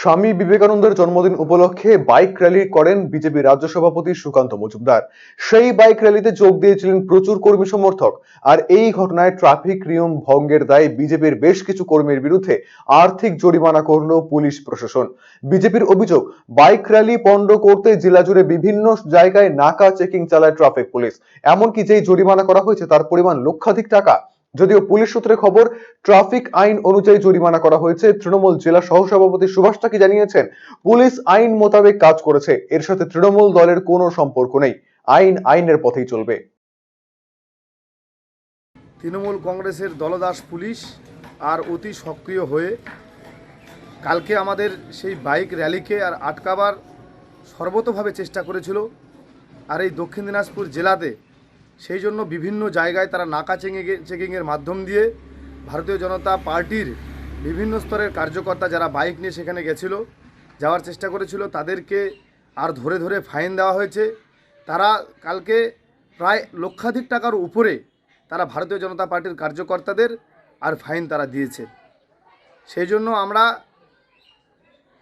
স্বামী বিবেকানন্দের জন্মদিন উপলক্ষে বাইক র্যালি করেন বিজেপি রাজ্য সভাপতি সুকান্ত মজুমদার। সেই বাইক র্যালিতে যোগ দিয়েছিলেন প্রচুর কর্মী সমর্থক। আর এই ঘটনায় ট্রাফিক নিয়ম ভঙ্গের দায়ে বিজেপির বেশ কিছু কর্মীর বিরুদ্ধে আর্থিক জরিমানা করল পুলিশ প্রশাসন। বিজেপির অভিযোগ, বাইক র্যালি পণ্ড করতে জেলা জুড়ে বিভিন্ন জায়গায় নাকা চেকিং চালায় ট্রাফিক পুলিশ। এমনকি যেই জরিমানা করা হয়েছে তার পরিমাণ লক্ষাধিক টাকা যদিও পুলিশ সূত্রে খবর, ট্রাফিক আইন অনুযায়ী জরিমানা করা হয়েছে। তৃণমূল জেলা সহসভাপতি সুভাষ টাকি জানিয়েছেন, পুলিশ আইন মোতাবেক কাজ করেছে। এর সাথে তৃণমূল দলের কোনো সম্পর্ক নেই। আইন আইনের পথেই চলবে। তৃণমূল কংগ্রেসের দলদাস পুলিশ আর অতি সক্রিয় হয়ে কালকে আমাদের সেই বাইক র্যালিকে আর আটকাবার সর্বতভাবে চেষ্টা করেছিল। আর এই দক্ষিণ দিনাজপুর জেলাতে সেই জন্য বিভিন্ন জায়গায় তারা নাকা চেকিং চেকিংয়ের মাধ্যম দিয়ে ভারতীয় জনতা পার্টির বিভিন্ন স্তরের কার্যকর্তা যারা বাইক নিয়ে সেখানে গেছিল, যাওয়ার চেষ্টা করেছিল, তাদেরকে আর ধরে ধরে ফাইন দেওয়া হয়েছে। তারা কালকে প্রায় লক্ষাধিক টাকার উপরে তারা ভারতীয় জনতা পার্টির কার্যকর্তাদের আর ফাইন তারা দিয়েছে। সেই জন্য আমরা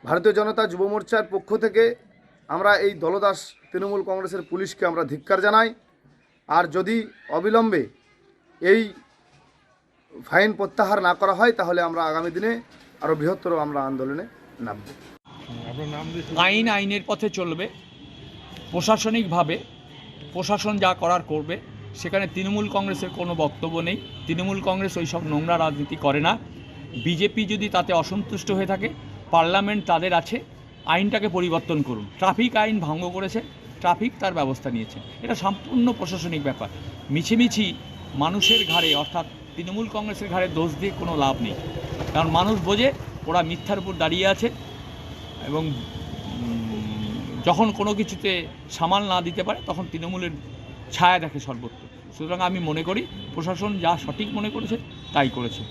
ভারতীয় জনতা যুব মোর্চার পক্ষ থেকে আমরা এই দলদাস তৃণমূল কংগ্রেসের পুলিশকে আমরা ধিক্কার জানাই। আর যদি অবিলম্বে এই ফাইন প্রত্যাহার না করা হয়, তাহলে আমরা আগামী দিনে আরও বৃহত্তর আমরা আন্দোলনে নামব। আইন আইনের পথে চলবে। প্রশাসনিকভাবে প্রশাসন যা করার করবে, সেখানে তৃণমূল কংগ্রেসের কোনো বক্তব্য নেই। তৃণমূল কংগ্রেস ওই সব নোংরা রাজনীতি করে না। বিজেপি যদি তাতে অসন্তুষ্ট হয়ে থাকে, পার্লামেন্ট তাদের আছে। আইনটাকে পরিবর্তন করুন। ট্রাফিক আইন ভঙ্গ করেছে। ট্রাফিক তার ব্যবস্থা নিয়েছে। এটা সম্পূর্ণ প্রশাসনিক ব্যাপার। মিছিমিছি মানুষের ঘাড়ে, অর্থাৎ তৃণমূল কংগ্রেসের ঘাড়ে দোষ দিয়ে কোনো লাভ নেই। কারণ মানুষ বোঝে, ওরা মিথ্যার উপর দাঁড়িয়ে আছে এবং যখন কোনো কিছুতে সামাল না দিতে পারে, তখন তৃণমূলের ছায়া দেখে সর্বত্র। সুতরাং আমি মনে করি, প্রশাসন যা সঠিক মনে করেছে, তাই করেছে।